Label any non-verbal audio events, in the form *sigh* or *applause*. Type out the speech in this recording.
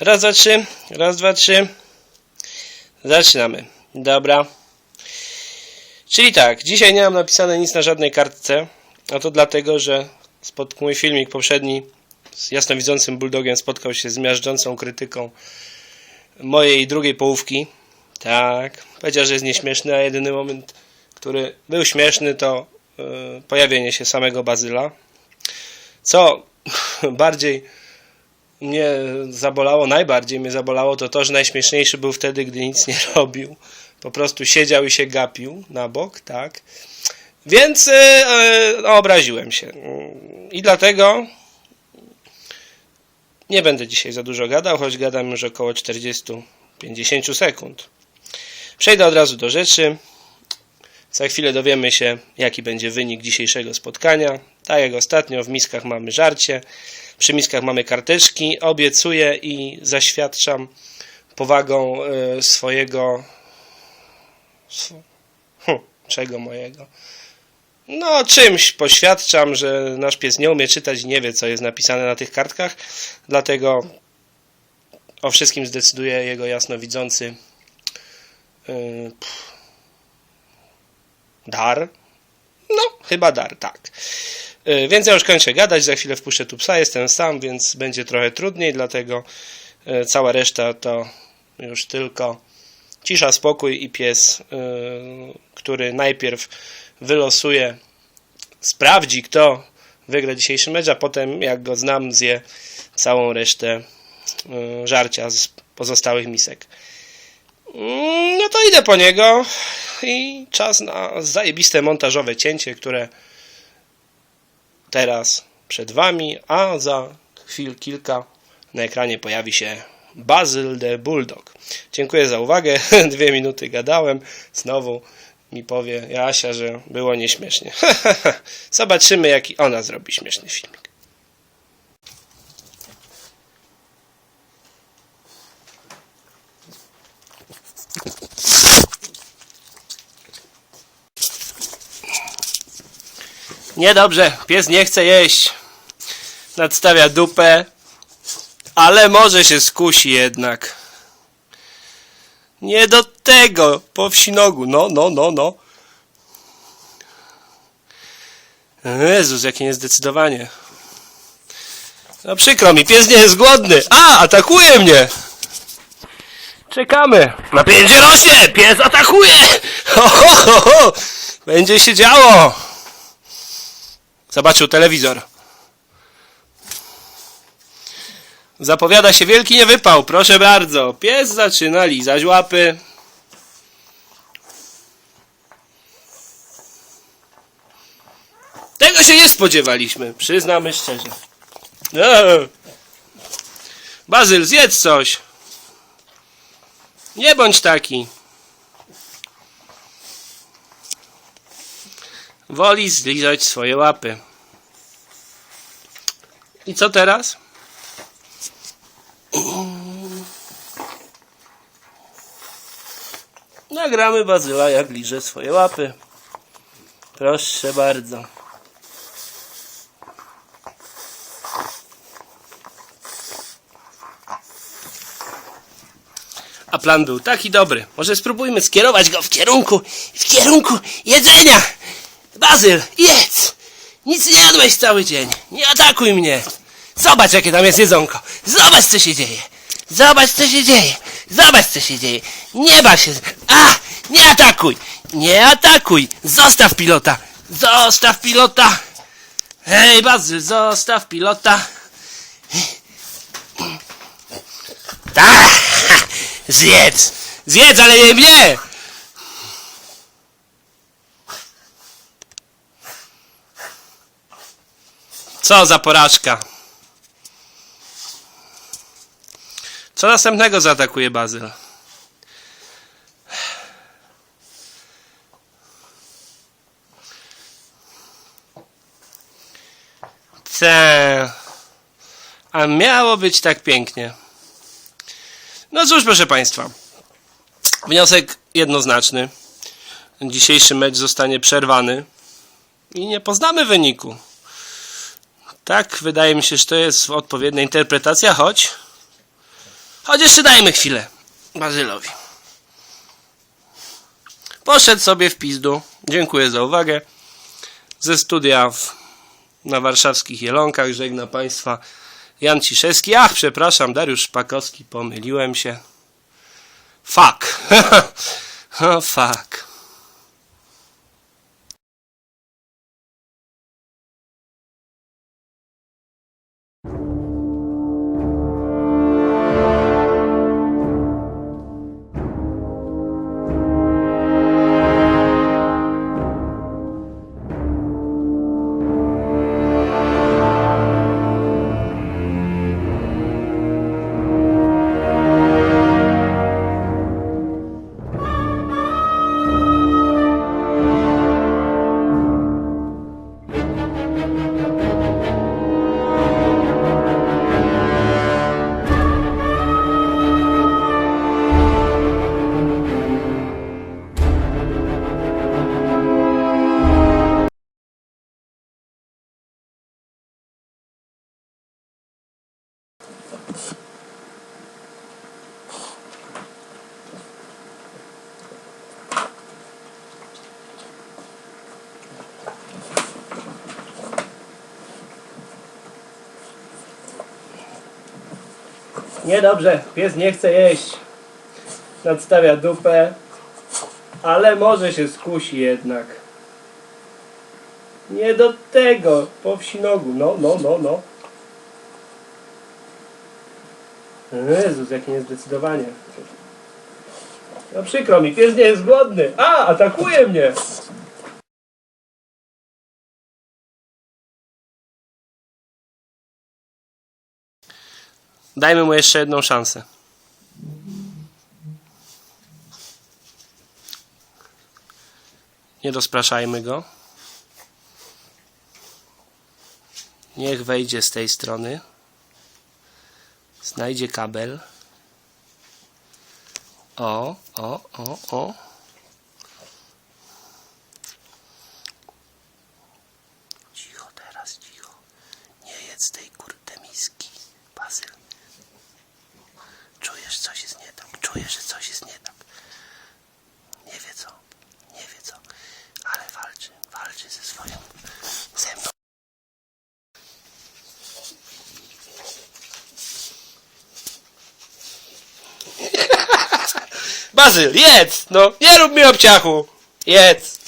Raz, dwa, trzy. Raz, dwa, trzy. Zaczynamy. Dobra. Czyli tak, dzisiaj nie mam napisane nic na żadnej kartce, a to dlatego, że spod, mój filmik poprzedni z jasnowidzącym bulldogiem spotkał się z miażdżącą krytyką mojej drugiej połówki. Tak, powiedział, że jest nieśmieszny, a jedyny moment, który był śmieszny, to yy, pojawienie się samego Bazyla. Co *laughs* bardziej mnie zabolało, najbardziej mnie zabolało, to to, że najśmieszniejszy był wtedy, gdy nic nie *laughs* robił. Po prostu siedział i się gapił na bok, tak. Więc e, obraziłem się. I dlatego nie będę dzisiaj za dużo gadał, choć gadam już około 40-50 sekund. Przejdę od razu do rzeczy. Za chwilę dowiemy się, jaki będzie wynik dzisiejszego spotkania. Tak jak ostatnio, w miskach mamy żarcie, przy miskach mamy karteczki. Obiecuję i zaświadczam powagą e, swojego. sw- Hm, czego mojego? No, czymś poświadczam, że nasz pies nie umie czytać i nie wie, co jest napisane na tych kartkach, dlatego o wszystkim zdecyduje jego jasnowidzący yy, dar. No, chyba dar, tak. Yy, Więc ja już kończę gadać, za chwilę wpuszczę tu psa, jestem sam, więc będzie trochę trudniej, dlatego yy, cała reszta to już tylko cisza, spokój i pies, yy, który najpierw wylosuje, sprawdzi kto wygra dzisiejszy mecz, a potem jak go znam zje całą resztę żarcia z pozostałych misek. Mm, No to idę po niego i czas na zajebiste montażowe cięcie, które teraz przed Wami, a za chwil kilka na ekranie pojawi się Bazyl the Bulldog. Dziękuję za uwagę. *laughs* Dwie minuty gadałem. Znowu mi powie Jasia, że było nieśmiesznie. *laughs* Zobaczymy, jaki ona zrobi śmieszny filmik. Niedobrze, pies nie chce jeść. Nadstawia dupę, ale może się skusi jednak. Nie do tego, po wsi nogu. No, no, no, no. Jezus, jakie niezdecydowanie. No przykro mi, pies nie jest głodny. A, atakuje mnie. Czekamy. Napięcie rośnie, pies atakuje. Ho, ho, ho, ho. Będzie się działo. Zobaczył telewizor. Zapowiada się wielki niewypał, proszę bardzo. Pies zaczyna lizać łapy. Tego się nie spodziewaliśmy, przyznamy szczerze. Eee. Bazyl, zjedz coś. Nie bądź taki. Woli zlizać swoje łapy. I co teraz? Nagramy Bazyla jak liże swoje łapy. Proszę bardzo. A plan był taki dobry. Może spróbujmy skierować go w kierunku, w kierunku jedzenia. Bazyl, jedz! Nic nie jadłeś cały dzień. Nie atakuj mnie. Zobacz, jakie tam jest jedzonko. Zobacz, co się dzieje. Zobacz, co się dzieje. Zobacz, co się dzieje. Nie ba się. A! Nie atakuj! Nie atakuj! Zostaw pilota! Zostaw pilota! Hej, Bazyl, zostaw pilota! Tak! *laughs* Zjedz! Zjedz, ale nie mnie! Co za porażka. Co następnego zaatakuje Bazyl? Te. A miało być tak pięknie. No cóż, proszę Państwa. Wniosek jednoznaczny. Dzisiejszy mecz zostanie przerwany i nie poznamy wyniku. Tak, wydaje mi się, że to jest odpowiednia interpretacja, choć Choć jeszcze dajmy chwilę Bazylowi. Poszedł sobie w pizdu. Dziękuję za uwagę. Ze studia w, na warszawskich Jelonkach żegna Państwa Jan Ciszewski. Ach, przepraszam, Dariusz Szpakowski, pomyliłem się. Fuck. *laughs* oh, fuck. Niedobrze, pies nie chce jeść. Nadstawia dupę, ale może się skusi jednak. Nie do tego, po wsi nogu. No, no, no, no. Jezus, jakie niezdecydowanie. No przykro mi, pies nie jest głodny. A, atakuje mnie! Dajmy mu jeszcze jedną szansę. Nie rozpraszajmy go. Niech wejdzie z tej strony. Znajdzie kabel. O, o, o, o. Cicho teraz, cicho. Nie jedz tej kurde miski. Bazyl. Czujesz, coś jest Czujesz, że coś jest nie tak. Nie wie co. Nie wie co. Ale walczy. Walczy ze swoją. Ze. *laughs* Bazyl, jedz! No, nie rób mi obciachu! Jedz!